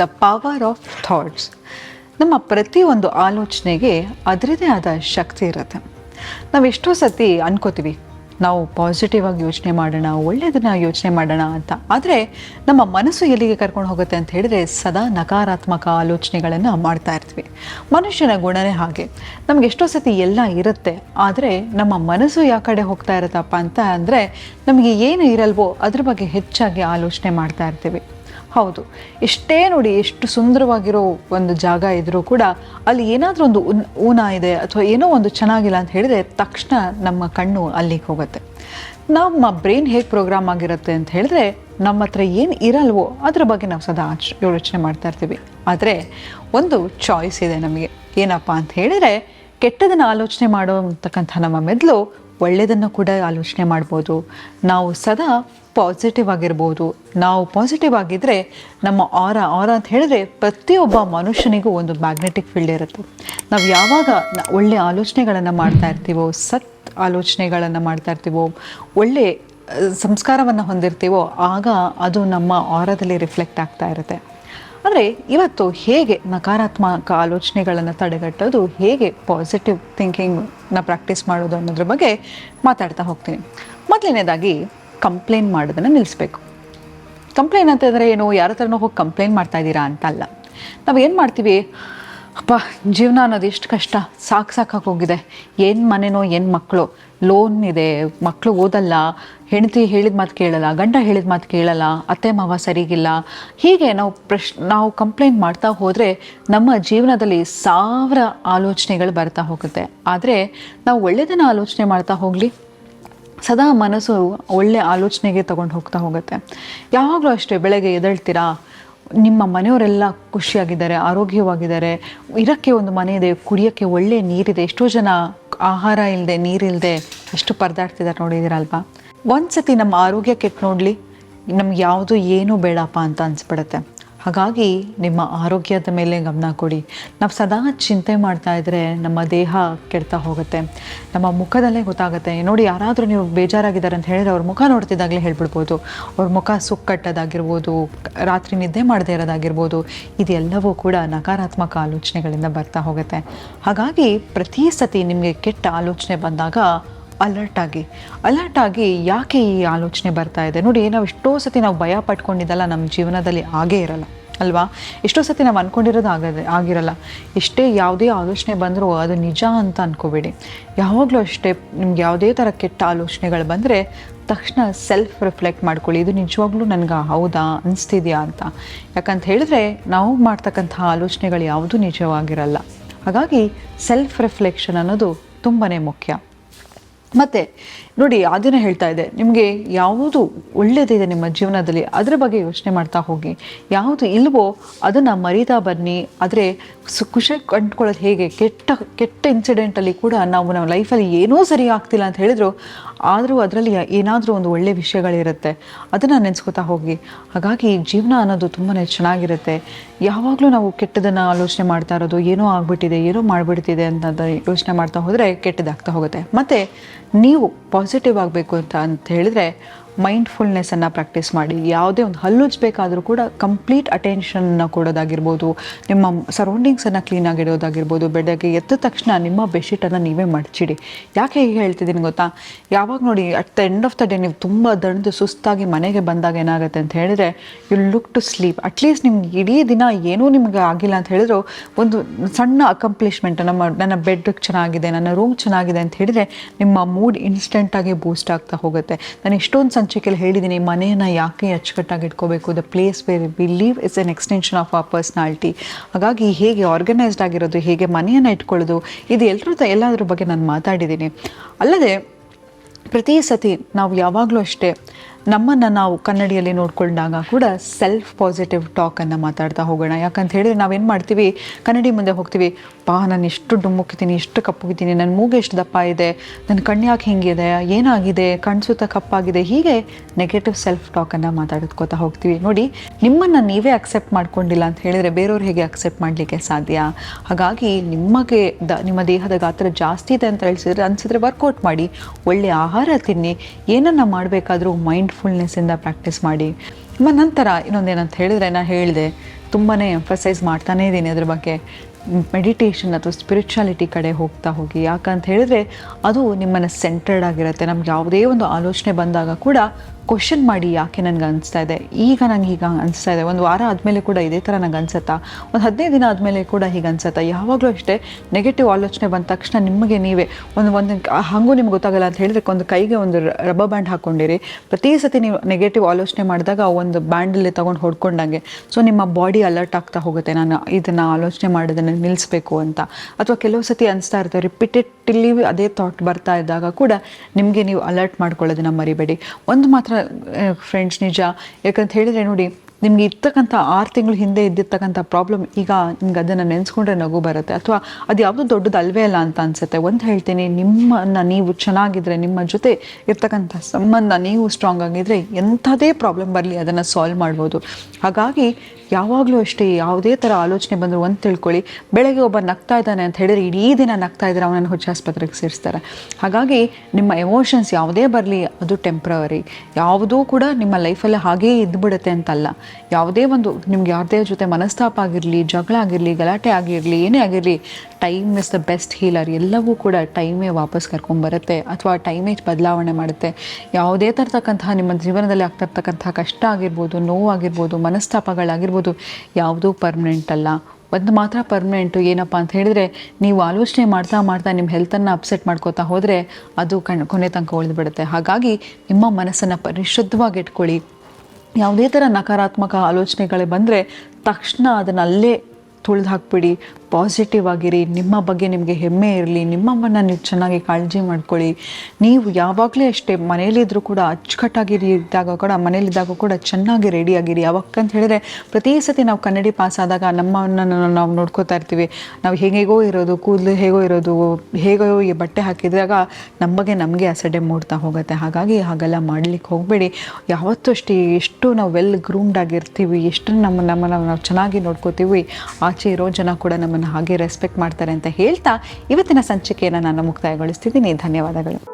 The power of thoughts ನಮ್ಮ ಪ್ರತಿಯೊಂದು ಆಲೋಚನೆಗೆ ಅದರದೇ ಆದ ಶಕ್ತಿ ಇರುತ್ತೆ. ನಾವು ಎಷ್ಟೋ ಸತಿ ಅನ್ಕೋತೀವಿ, ನಾವು ಪಾಸಿಟಿವ್ ಆಗಿ ಯೋಚನೆ ಮಾಡೋಣ ಒಳ್ಳೆಯದನ್ನ ಯೋಚನೆ ಮಾಡೋಣ ಅಂತ. ಆದರೆ ನಮ್ಮ ಮನಸ್ಸು ಎಲ್ಲಿಗೆ ಕರ್ಕೊಂಡು ಹೋಗುತ್ತೆ ಅಂತ ಹೇಳಿದ್ರೆ ಸದಾ ನಕಾರಾತ್ಮಕ ಆಲೋಚನೆಗಳನ್ನು ಮಾಡ್ತಾ ಇರ್ತೀವಿ. ಮನುಷ್ಯನ ಗುಣನೇ ಹಾಗೆ. ನಮ್ಗೆ ಎಷ್ಟೋ ಸತಿ ಎಲ್ಲ ಇರುತ್ತೆ, ಆದರೆ ನಮ್ಮ ಮನಸ್ಸು ಯಾವ ಕಡೆ ಹೋಗ್ತಾ ಇರುತ್ತಪ್ಪ ಅಂತ ಅಂದರೆ ನಮಗೆ ಏನು ಇರಲ್ವೋ ಅದ್ರ ಬಗ್ಗೆ ಹೆಚ್ಚಾಗಿ ಆಲೋಚನೆ ಮಾಡ್ತಾ ಇರ್ತೀವಿ. ಹೌದು. ಎಷ್ಟೇ ನೋಡಿ ಎಷ್ಟು ಸುಂದರವಾಗಿರೋ ಒಂದು ಜಾಗ ಇದ್ರೂ ಕೂಡ ಅಲ್ಲಿ ಏನಾದರೂ ಒಂದು ಊನ ಇದೆ ಅಥವಾ ಏನೋ ಒಂದು ಚೆನ್ನಾಗಿಲ್ಲ ಅಂತ ಹೇಳಿದ್ರೆ ತಕ್ಷಣ ನಮ್ಮ ಕಣ್ಣು ಅಲ್ಲಿಗೆ ಹೋಗುತ್ತೆ. ನಮ್ಮ ಬ್ರೈನ್ ಹೇಗೆ ಪ್ರೋಗ್ರಾಮ್ ಆಗಿರುತ್ತೆ ಅಂತ ಹೇಳಿದ್ರೆ ನಮ್ಮ ಹತ್ರ ಏನು ಇರಲ್ವೋ ಅದ್ರ ಬಗ್ಗೆ ನಾವು ಸದಾ ಆಚ, ಯೋಚನೆ ಮಾಡ್ತಾ ಇರ್ತೀವಿ. ಆದರೆ ಒಂದು ಚಾಯ್ಸ್ ಇದೆ ನಮಗೆ. ಏನಪ್ಪ ಅಂತ ಹೇಳಿದರೆ ಕೆಟ್ಟದನ್ನು ಆಲೋಚನೆ ಮಾಡುವಂತಕ್ಕಂಥ ನಮ್ಮ ಮೆದುಳು ಒಳ್ಳೆಯದನ್ನು ಕೂಡ ಆಲೋಚನೆ ಮಾಡ್ಬೋದು. ನಾವು ಸದಾ ಪಾಸಿಟಿವ್ ಆಗಿರ್ಬೋದು. ನಾವು ಪಾಸಿಟಿವ್ ಆಗಿದ್ದರೆ ನಮ್ಮ ಆರ ಆರ ಅಂತ ಹೇಳಿದ್ರೆ ಪ್ರತಿಯೊಬ್ಬ ಮನುಷ್ಯನಿಗೂ ಒಂದು ಮ್ಯಾಗ್ನೆಟಿಕ್ ಫೀಲ್ಡ್ ಇರುತ್ತೆ. ನಾವು ಯಾವಾಗ ಒಳ್ಳೆ ಆಲೋಚನೆಗಳನ್ನು ಮಾಡ್ತಾ ಇರ್ತೀವೋ, ಸತ್ ಆಲೋಚನೆಗಳನ್ನು ಮಾಡ್ತಾ ಇರ್ತೀವೋ, ಒಳ್ಳೆ ಸಂಸ್ಕಾರವನ್ನು ಹೊಂದಿರ್ತೀವೋ, ಆಗ ಅದು ನಮ್ಮ ಆರದಲ್ಲಿ ರಿಫ್ಲೆಕ್ಟ್ ಆಗ್ತಾ ಇರುತ್ತೆ. ಆದರೆ ಇವತ್ತು ಹೇಗೆ ನಕಾರಾತ್ಮಕ ಆಲೋಚನೆಗಳನ್ನು ತಡೆಗಟ್ಟೋದು, ಹೇಗೆ ಪಾಸಿಟಿವ್ ಥಿಂಕಿಂಗ್ನ ಪ್ರಾಕ್ಟೀಸ್ ಮಾಡೋದು ಅನ್ನೋದ್ರ ಬಗ್ಗೆ ಮಾತಾಡ್ತಾ ಹೋಗ್ತೀನಿ. ಮೊದಲನೇದಾಗಿ ಕಂಪ್ಲೇಂಟ್ ಮಾಡೋದನ್ನು ನಿಲ್ಲಿಸ್ಬೇಕು ಕಂಪ್ಲೇಂಟ್ ಅಂತಂದರೆ ಏನು? ಯಾರ ಹತ್ರನೋ ಹೋಗಿ ಕಂಪ್ಲೇಂಟ್ ಮಾಡ್ತಾ ಇದ್ದೀರಾ ಅಂತ ಅಲ್ಲ. ನಾವು ಏನು ಮಾಡ್ತೀವಿ? ಅಪ್ಪ, ಜೀವನ ಅನ್ನೋದು ಎಷ್ಟು ಕಷ್ಟ. ಸಾಕು ಸಾಕಾಗಿ ಹೋಗಿದೆ. ಏನು ಮನೆನೋ, ಏನು ಮಕ್ಕಳು ಲೋನ್ ಇದೆ. ಮಕ್ಕಳು ಓದಲ್ಲ. ಹೆಂಡತಿ ಹೇಳಿದ ಮಾತು ಕೇಳಲ್ಲ. ಗಂಡ ಹೇಳಿದ ಮಾತು ಕೇಳಲ್ಲ. ಅತ್ತೆ, ಮಾವ ಸರಿಗಿಲ್ಲ. ಹೀಗೆ ನಾವು ಪ್ರಶ್, ನಾವು ಕಂಪ್ಲೇಂಟ್ ಮಾಡ್ತಾ ಹೋದರೆ ನಮ್ಮ ಜೀವನದಲ್ಲಿ ಸಾವಿರ ಆಲೋಚನೆಗಳು ಬರ್ತಾ ಹೋಗುತ್ತೆ. ಆದರೆ ನಾವು ಒಳ್ಳೆಯದನ್ನು ಆಲೋಚನೆ ಮಾಡ್ತಾ ಹೋಗಲಿ. ಸದಾ ಮನಸ್ಸು ಒಳ್ಳೆ ಆಲೋಚನೆಗೆ ತಗೊಂಡು ಹೋಗ್ತಾ ಹೋಗುತ್ತೆ. ಯಾವಾಗಲೂ ಅಷ್ಟೇ ಬೆಳಗ್ಗೆ ಎದಳ್ತೀರಾ ನಿಮ್ಮ ಮನೆಯವರೆಲ್ಲ ಖುಷಿಯಾಗಿದ್ದಾರೆ, ಆರೋಗ್ಯವಾಗಿದ್ದಾರೆ. ಇರೋಕ್ಕೆ ಒಂದು ಮನೆ ಇದೆ, ಕುಡಿಯೋಕ್ಕೆ ಒಳ್ಳೆ ನೀರಿದೆ, ಎಷ್ಟೋ ಜನ ಆಹಾರ ಇಲ್ಲದೆ ನೀರಿಲ್ಲದೆ ಎಷ್ಟು ಪರದಾಡ್ತಿದ್ದಾರೆ ಒಂದು ಸತಿ ನಮ್ಮ ಆರೋಗ್ಯ ಕೆಟ್ಟು ನೋಡಲಿ, ನಮ್ಗೆ ಯಾವುದು ಏನೂ ಬೇಡಪ್ಪ ಅಂತ ಅನ್ಸ್ಬಿಡುತ್ತೆ. ಹಾಗಾಗಿ ನಿಮ್ಮ ಆರೋಗ್ಯದ ಮೇಲೆ ಗಮನ ಕೊಡಿ. ನಾವು ಸದಾ ಚಿಂತೆ ಮಾಡ್ತಾ ಇದ್ದರೆ ನಮ್ಮ ದೇಹ ಕೆಡ್ತಾ ಹೋಗುತ್ತೆ. ನಮ್ಮ ಮುಖದಲ್ಲೇ ಗೊತ್ತಾಗುತ್ತೆ. ನೋಡಿ, ಯಾರಾದರೂ ನೀವು ಬೇಜಾರಾಗಿದ್ದಾರೆ ಅಂತ ಹೇಳಿದ್ರೆ ಅವ್ರ ಮುಖ ನೋಡ್ತಿದ್ದಾಗಲೇ ಹೇಳ್ಬಿಡ್ಬೋದು. ಅವ್ರ ಮುಖ ಸುಕ್ಕಟ್ಟದಾಗಿರ್ಬೋದು, ರಾತ್ರಿ ನಿದ್ದೆ ಮಾಡದೇ ಇರೋದಾಗಿರ್ಬೋದು, ಇದೆಲ್ಲವೂ ಕೂಡ ನಕಾರಾತ್ಮಕ ಆಲೋಚನೆಗಳಿಂದ ಬರ್ತಾ ಹೋಗುತ್ತೆ. ಹಾಗಾಗಿ ಪ್ರತಿ ಸತಿ ನಿಮಗೆ ಕೆಟ್ಟ ಆಲೋಚನೆ ಬಂದಾಗ ಅಲರ್ಟ್ ಆಗಿ ಅಲರ್ಟ್ ಆಗಿ ಯಾಕೆ ಈ ಆಲೋಚನೆ ಬರ್ತಾ ಇದೆ? ನೋಡಿ, ನಾವು ಎಷ್ಟೋ ಸತಿ ನಾವು ಭಯ ಪಟ್ಕೊಂಡಿದ್ದಲ್ಲ ನಮ್ಮ ಜೀವನದಲ್ಲಿ ಆಗೇ ಇರಲ್ಲ, ಅಲ್ವಾ? ಎಷ್ಟೋ ಸತಿ ನಾವು ಅಂದ್ಕೊಂಡಿರೋದು ಆಗದೆ, ಆಗಿರಲ್ಲ. ಎಷ್ಟೇ ಯಾವುದೇ ಆಲೋಚನೆ ಬಂದರೂ ಅದು ನಿಜ ಅಂತ ಅಂದ್ಕೋಬೇಡಿ ಯಾವಾಗಲೂ ಅಷ್ಟೇ, ನಿಮ್ಗೆ ಯಾವುದೇ ಥರ ಕೆಟ್ಟ ಆಲೋಚನೆಗಳು ಬಂದರೆ ತಕ್ಷಣ ಸೆಲ್ಫ್ ರಿಫ್ಲೆಕ್ಟ್ ಮಾಡ್ಕೊಳ್ಳಿ. ಇದು ನಿಜವಾಗ್ಲೂ ನನಗೆ ಹೌದಾ, ಅನಿಸ್ತಿದೆಯಾ ಅಂತ. ಯಾಕಂತ ಹೇಳಿದ್ರೆ, ನಾವು ಮಾಡ್ತಕ್ಕಂಥ ಆಲೋಚನೆಗಳು ಯಾವುದೂ ನಿಜವಾಗಿರಲ್ಲ. ಹಾಗಾಗಿ ಸೆಲ್ಫ್ ರಿಫ್ಲೆಕ್ಷನ್ ಅನ್ನೋದು ತುಂಬಾ ಮುಖ್ಯ. ಮತ್ತು ನೋಡಿ ಅದನ್ನೇ ಹೇಳ್ತಾ ಇದೆ, ನಿಮಗೆ ಯಾವುದು ಒಳ್ಳೆಯದಿದೆ ನಿಮ್ಮ ಜೀವನದಲ್ಲಿ, ಅದರ ಬಗ್ಗೆ ಯೋಚನೆ ಮಾಡ್ತಾ ಹೋಗಿ. ಯಾವುದು ಇಲ್ವೋ ಅದನ್ನು ಮರೀತಾ ಬನ್ನಿ. ಆದರೆ ಸು, ಖುಷಿ ಕಂಡ್ಕೊಳ್ಳೋದು ಹೇಗೆ? ಕೆಟ್ಟ ಕೆಟ್ಟ ಇನ್ಸಿಡೆಂಟಲ್ಲಿ ಕೂಡ ನಾವು ನಮ್ಮ ಲೈಫಲ್ಲಿ ಏನೂ ಸರಿ ಆಗ್ತಿಲ್ಲ ಅಂತ ಹೇಳಿದ್ರು, ಆದರೂ ಅದರಲ್ಲಿ ಏನಾದರೂ ಒಂದು ಒಳ್ಳೆಯ ವಿಷಯಗಳಿರುತ್ತೆ. ಅದನ್ನು ನೆನೆಸ್ಕೊತಾ ಹೋಗಿ. ಹಾಗಾಗಿ ಜೀವನ ಅನ್ನೋದು ತುಂಬಾ ಚೆನ್ನಾಗಿರುತ್ತೆ. ಯಾವಾಗಲೂ ನಾವು ಕೆಟ್ಟದನ್ನು ಆಲೋಚನೆ ಮಾಡ್ತಾ ಇರೋದು, ಏನೋ ಆಗಿಬಿಟ್ಟಿದೆ, ಏನೋ ಮಾಡಿಬಿಡ್ತಿದೆ ಅಂತ ಯೋಚನೆ ಮಾಡ್ತಾ ಹೋದರೆ ಕೆಟ್ಟದಾಗ್ತಾ ಹೋಗುತ್ತೆ. ಮತ್ತು ನೀವು ಪಾಸಿಟಿವ್ ಆಗಬೇಕು ಅಂತ ಅಂತ ಹೇಳಿದರೆ ಮೈಂಡ್ಫುಲ್ನೆಸ್ಸನ್ನು ಪ್ರಾಕ್ಟೀಸ್ ಮಾಡಿ. ಯಾವುದೇ ಒಂದು ಹಲ್ಲುಜ್ಬೇಕಾದರೂ ಕೂಡ ಕಂಪ್ಲೀಟ್ ಅಟೆನ್ಷನ್ನ ಕೊಡೋದಾಗಿರ್ಬೋದು, ನಿಮ್ಮ ಸರೌಂಡಿಂಗ್ಸನ್ನು ಕ್ಲೀನಾಗಿ ಇಡೋದಾಗಿರ್ಬೋದು, ಬೆಳಗ್ಗೆ ಎದ್ದ ತಕ್ಷಣ ನಿಮ್ಮ ಬೆಡ್ಶೀಟನ್ನು ನೀವೇ ಮಡಚಿಡಿ. ಯಾಕೆ ಹೀಗೆ ಹೇಳ್ತಿದ್ದೀನಿ ಗೊತ್ತಾ? ಯಾವಾಗ ನೋಡಿ at the end of the day ನೀವು ತುಂಬ ದಣಿದು ಸುಸ್ತಾಗಿ ಮನೆಗೆ ಬಂದಾಗ ಏನಾಗುತ್ತೆ ಅಂತ ಹೇಳಿದ್ರೆ you look to sleep at least ನಿಮ್ಗೆ ಇಡೀ ದಿನ ಏನೂ ನಿಮಗೆ ಆಗಿಲ್ಲ ಅಂತ ಹೇಳಿದ್ರು, ಒಂದು ಸಣ್ಣ ಅಕಂಪ್ಲಿಷ್ಮೆಂಟ್ ನಮ್ಮ ನನ್ನ ಬೆಡ್ ಚೆನ್ನಾಗಿದೆ, ನನ್ನ ರೂಮ್ ಚೆನ್ನಾಗಿದೆ ಅಂತ ಹೇಳಿದ್ರೆ ನಿಮ್ಮ ಮೂಡ್ ಇನ್ಸ್ಟೆಂಟಾಗಿ ಬೂಸ್ಟ್ ಆಗ್ತಾ ಹೋಗುತ್ತೆ. ನಾನು ಎಷ್ಟೊಂದು ಸಂಚಿಕೆಯಲ್ಲಿ ಹೇಳಿದ್ದೀನಿ, ಮನೆಯನ್ನು ಯಾಕೆ ಅಚ್ಚುಕಟ್ಟಾಗಿ ಇಟ್ಕೋಬೇಕು? The place where we live is an extension of a personality ಹಾಗಾಗಿ ಹೇಗೆ ಆರ್ಗನೈಸ್ಡ್ ಆಗಿರೋದು, ಹೇಗೆ ಮನೆಯನ್ನು ಇಟ್ಕೊಳ್ಳೋದು, ಇದು ಎಲ್ಲರೂ ಎಲ್ಲದ್ರ ಬಗ್ಗೆ ನಾನು ಮಾತಾಡಿದ್ದೀನಿ. ಅಲ್ಲದೆ, ಪ್ರತಿ ಸತಿ ನಾವು ಯಾವಾಗಲೂ ಅಷ್ಟೇ ನಮ್ಮನ್ನು ನಾವು ಕನ್ನಡಿಯಲ್ಲಿ ನೋಡಿಕೊಂಡಾಗ ಕೂಡ ಸೆಲ್ಫ್ ಪಾಸಿಟಿವ್ ಟಾಕನ್ನು ಮಾತಾಡ್ತಾ ಹೋಗೋಣ. ಯಾಕಂತ ಹೇಳಿದ್ರೆ ನಾವೇನು ಮಾಡ್ತೀವಿ? ಕನ್ನಡಿ ಮುಂದೆ ಹೋಗ್ತೀವಿ. ಪಾ ನಾನು ಎಷ್ಟು ಡುಮ್ಮುಕ್ಕಿದ್ದೀನಿ ಎಷ್ಟು ಕಪ್ಪುಗಿದ್ದೀನಿ ನನ್ನ ಮೂಗು ಎಷ್ಟು ದಪ್ಪ ಇದೆ ನನ್ನ ಕಣ್ಣು ಯಾಕೆ ಹಿಂಗಿದೆ, ಏನಾಗಿದೆ ಕಣ್ಸುತ್ತ ಕಪ್ಪಾಗಿದೆ, ಹೀಗೆ ನೆಗೆಟಿವ್ ಸೆಲ್ಫ್ ಟಾಕನ್ನು ಮಾತಾಡ್ಕೋತಾ ಹೋಗ್ತೀವಿ. ನೋಡಿ, ನಿಮ್ಮನ್ನು ನೀವೇ ಅಕ್ಸೆಪ್ಟ್ ಮಾಡ್ಕೊಂಡಿಲ್ಲ ಅಂತ ಹೇಳಿದರೆ ಬೇರೆಯವ್ರು ಹೇಗೆ ಅಕ್ಸೆಪ್ಟ್ ಮಾಡಲಿಕ್ಕೆ ಸಾಧ್ಯ? ಹಾಗಾಗಿ ನಿಮಗೆ ದ, ನಿಮ್ಮ ದೇಹದ ಗಾತ್ರ ಜಾಸ್ತಿ ಇದೆ ಅಂತ ಹೇಳಿಸಿದ್ರೆ ಅನಿಸಿದ್ರೆ ವರ್ಕೌಟ್ ಮಾಡಿ ಒಳ್ಳೆಯ ಆಹಾರ ತಿನ್ನಿ, ಏನನ್ನು ಮಾಡಬೇಕಾದ್ರೂ ಮೈಂಡ್ಫುಲ್ನೆಸ್ಸಿಂದ ಪ್ರಾಕ್ಟೀಸ್ ಮಾಡಿ. ಮ ನಂತರ ಇನ್ನೊಂದೇನಂತ ಹೇಳಿದ್ರೆ ನಾನು ಹೇಳಿದೆ ತುಂಬಾ ಎಂಫಸೈಸ್ ಮಾಡ್ತಾನೇ ಇದ್ದೀನಿ ಅದ್ರ ಬಗ್ಗೆ. ಮೆಡಿಟೇಷನ್ ಅಥವಾ ಸ್ಪಿರಿಚುಯಾಲಿಟಿ ಕಡೆ ಹೋಗ್ತಾ ಹೋಗಿ. ಯಾಕಂತ ಹೇಳಿದ್ರೆ ಅದು ನಿಮ್ಮನ್ನು ಸೆಂಟರ್ಡ್ ಆಗಿರುತ್ತೆ. ನಮ್ಗೆ ಯಾವುದೇ ಒಂದು ಆಲೋಚನೆ ಬಂದಾಗ ಕೂಡ ಕ್ವಶನ್ ಮಾಡಿ ಯಾಕೆ ನನಗೆ ಅನಿಸ್ತಾ ಇದೆ? ಈಗ ನಂಗೆ ಈಗ ಅನಿಸ್ತಾ ಇದೆ. ಒಂದು ವಾರ ಆದಮೇಲೆ ಕೂಡ ಇದೇ ಥರ ನಂಗೆ ಅನ್ಸುತ್ತಾ? ಒಂದು ಹದಿನೈದು ದಿನ ಆದಮೇಲೆ ಕೂಡ ಹೀಗೆ ಅನ್ಸುತ್ತಾ? ಯಾವಾಗಲೂ ಅಷ್ಟೇ ನೆಗೆಟಿವ್ ಆಲೋಚನೆ ಬಂದ ತಕ್ಷಣ ನಿಮಗೆ ನೀವೇ ಒಂದು ಒಂದು ಹಾಗೂ ನಿಮ್ಗೆ ಗೊತ್ತಾಗಲ್ಲ ಅಂತ ಹೇಳಿದ್ರೆ ಒಂದು ಕೈಗೆ ಒಂದು ರಬ್ಬರ್ ಬ್ಯಾಂಡ್ ಹಾಕ್ಕೊಂಡಿರಿ ಪ್ರತಿ ಸತಿ ನೀವು ನೆಗೆಟಿವ್ ಆಲೋಚನೆ ಮಾಡಿದಾಗ ಆ ಒಂದು ಬ್ಯಾಂಡಲ್ಲಿ ತೊಗೊಂಡು ಹೊಡ್ಕೊಂಡಂಗೆ. ಸೊ ನಿಮ್ಮ ಬಾಡಿ ಅಲರ್ಟ್ ಆಗ್ತಾ ಹೋಗುತ್ತೆ. ನಾನು ಇದನ್ನು ಆಲೋಚನೆ ಮಾಡೋದನ್ನು ನಿಲ್ಲಿಸಬೇಕು ಅಂತ. ಅಥವಾ ಕೆಲವು ಸತಿ ಅನಿಸ್ತಾ ಇರ್ತವೆ ರಿಪಿಟೆಡ್ಲಿ ಅದೇ ಥಾಟ್ ಬರ್ತಾ ಇದ್ದಾಗ ಕೂಡ ನಿಮಗೆ ನೀವು ಅಲರ್ಟ್ ಮಾಡ್ಕೊಳ್ಳೋದನ್ನ ಮರಿಬೇಡಿ. ಒಂದು ಮಾತ್ರ ಫ್ರೆಂಡ್ಸ್ ನಿಜ. ಯಾಕಂತ ಹೇಳಿದ್ರೆ ನೋಡಿ ನಿಮ್ಗೆ ಇರ್ತಕ್ಕಂಥ ಆರು ತಿಂಗಳು ಹಿಂದೆ ಇದ್ದಿರ್ತಕ್ಕಂಥ ಪ್ರಾಬ್ಲಮ್ ಈಗ ನಿಮ್ಗೆ ಅದನ್ನು ನೆನೆಸ್ಕೊಂಡ್ರೆ ನಗು ಬರುತ್ತೆ. ಅಥವಾ ಅದು ಯಾವುದು ದೊಡ್ಡದು ಅಲ್ವೇ ಅಲ್ಲ ಅಂತ ಅನ್ಸುತ್ತೆ. ಒಂದು ಹೇಳ್ತೀನಿ, ನಿಮ್ಮನ್ನು ನೀವು ಚೆನ್ನಾಗಿದ್ರೆ, ನಿಮ್ಮ ಜೊತೆ ಇರ್ತಕ್ಕಂಥ ಸಂಬಂಧ ನೀವು ಸ್ಟ್ರಾಂಗ್ ಆಗಿದ್ರೆ ಎಂಥದೇ ಪ್ರಾಬ್ಲಮ್ ಬರಲಿ ಅದನ್ನು ಸಾಲ್ವ್ ಮಾಡ್ಬೋದು. ಹಾಗಾಗಿ ಯಾವಾಗಲೂ ಅಷ್ಟೇ ಯಾವುದೇ ಥರ ಆಲೋಚನೆ ಬಂದರೂ ಒಂದು ತಿಳ್ಕೊಳ್ಳಿ. ಬೆಳಗ್ಗೆ ಒಬ್ಬ ನಗ್ತಾ ಇದ್ದಾನೆ ಅಂತ ಹೇಳಿದ್ರೆ ಇಡೀ ದಿನ ನಗ್ತಾ ಇದ್ರೆ ಅವನನ್ನು ಹುಚ್ಚ ಆಸ್ಪತ್ರೆಗೆ ಸೇರಿಸ್ತಾರೆ. ಹಾಗಾಗಿ ನಿಮ್ಮ ಎಮೋಷನ್ಸ್ ಯಾವುದೇ ಬರಲಿ ಅದು ಟೆಂಪ್ರವರಿ ಯಾವುದೂ ಕೂಡ ನಿಮ್ಮ ಲೈಫಲ್ಲಿ ಹಾಗೇ ಇದ್ದುಬಿಡುತ್ತೆ ಅಂತಲ್ಲ. ಯಾವುದೇ ಒಂದು ನಿಮ್ಗೆ ಯಾವುದೇ ಜೊತೆ ಮನಸ್ತಾಪ ಆಗಿರಲಿ, ಜಗಳ ಆಗಿರಲಿ, ಗಲಾಟೆ ಆಗಿರಲಿ, ಏನೇ ಆಗಿರಲಿ time is the best healer ಎಲ್ಲವೂ ಕೂಡ ಟೈಮೇ ವಾಪಸ್ ಕರ್ಕೊಂಬರುತ್ತೆ ಅಥವಾ ಟೈಮೇ ಬದಲಾವಣೆ ಮಾಡುತ್ತೆ. ಯಾವುದೇ ತರತಕ್ಕಂತಹ ನಿಮ್ಮ ಜೀವನದಲ್ಲಿ ಆಗ್ತಾ ಇರ್ತಕ್ಕಂತಹ ಕಷ್ಟ ಆಗಿರ್ಬೋದು ನೋವಾಗಿರ್ಬೋದು ಮನಸ್ತಾಪಗಳಾಗಿರ್ಬೋದು, ಯಾವುದೂ ಪರ್ಮನೆಂಟ್ ಅಲ್ಲ. ಒಂದು ಮಾತ್ರ ಪರ್ಮನೆಂಟು ಏನಪ್ಪ ಅಂತ ಹೇಳಿದರೆ, ನೀವು ಆಲೋಚನೆ ಮಾಡ್ತಾ ಮಾಡ್ತಾ ನಿಮ್ಮ ಹೆಲ್ತನ್ನು ಅಪ್ಸೆಟ್ ಮಾಡ್ಕೋತಾ ಹೋದರೆ ಅದು ಕಣ್ ಕೊನೆ ತನಕ ಉಳಿದುಬಿಡುತ್ತೆ. ಹಾಗಾಗಿ ನಿಮ್ಮ ಮನಸ್ಸನ್ನು ಪರಿಶುದ್ಧವಾಗಿ ಇಟ್ಕೊಳ್ಳಿ. ಯಾವುದೇ ಥರ ನಕಾರಾತ್ಮಕ ಆಲೋಚನೆಗಳೇ ಬಂದರೆ ತಕ್ಷಣ ಅದನ್ನು ಅಲ್ಲೇ ತುಳಿದು ಹಾಕ್ಬಿಡಿ. ಪಾಸಿಟಿವ್ ಆಗಿರಿ, ನಿಮ್ಮ ಬಗ್ಗೆ ನಿಮಗೆ ಹೆಮ್ಮೆ ಇರಲಿ ನಿಮ್ಮಮ್ಮನ್ನು ನೀವು ಚೆನ್ನಾಗಿ ಕಾಳಜಿ ಮಾಡ್ಕೊಳ್ಳಿ. ನೀವು ಯಾವಾಗಲೇ ಅಷ್ಟೇ ಮನೇಲಿದ್ದರೂ ಕೂಡ ಅಚ್ಚುಕಟ್ಟಾಗಿರಿ ಇದ್ದಾಗ ಕೂಡ ಮನೇಲಿದ್ದಾಗ ಕೂಡ ಚೆನ್ನಾಗಿ ರೆಡಿಯಾಗಿರಿ ಯಾವಕ್ಕಂತ ಹೇಳಿದ್ರೆ, ಪ್ರತಿ ಸತಿ ನಾವು ಕನ್ನಡಿ ಪಾಸ್ ಆದಾಗ ನಮ್ಮನ್ನು ನಾವು ನೋಡ್ಕೋತಾ ಇರ್ತೀವಿ. ನಾವು ಹೇಗೇಗೋ ಇರೋದು, ಕೂದಲು ಹೇಗೋ ಇರೋದು, ಹೇಗೋ ಈ ಬಟ್ಟೆ ಹಾಕಿದಾಗ ನಮ್ಮ ಬಗ್ಗೆ ನಮಗೆ ಅಸಡೆ ಮೂಡ್ತಾ ಹೋಗುತ್ತೆ. ಹಾಗಾಗಿ ಹಾಗೆಲ್ಲ ಮಾಡಲಿಕ್ಕೆ ಹೋಗಬೇಡಿ. ಯಾವತ್ತೂ ಅಷ್ಟೇ, ಎಷ್ಟು ನಾವು ವೆಲ್ ಗ್ರೂಮ್ಡ್ ಆಗಿರ್ತೀವಿ, ಎಷ್ಟು ನಮ್ಮ ನಮ್ಮನ್ನು ನಾವು ಚೆನ್ನಾಗಿ ನೋಡ್ಕೋತೀವಿ, ಆಚೆ ಇರೋ ಜನ ಕೂಡ ನಮ್ಮನ್ನು ಹಾಗೆ ರೆಸ್ಪೆಕ್ಟ್ ಮಾಡ್ತಾರೆ ಅಂತ ಹೇಳ್ತಾ ಇವತ್ತಿನ ಸಂಚಿಕೆಯನ್ನು ನಾನು ಮುಕ್ತಾಯಗೊಳಿಸ್ತಿದ್ದೀನಿ. ಧನ್ಯವಾದಗಳು.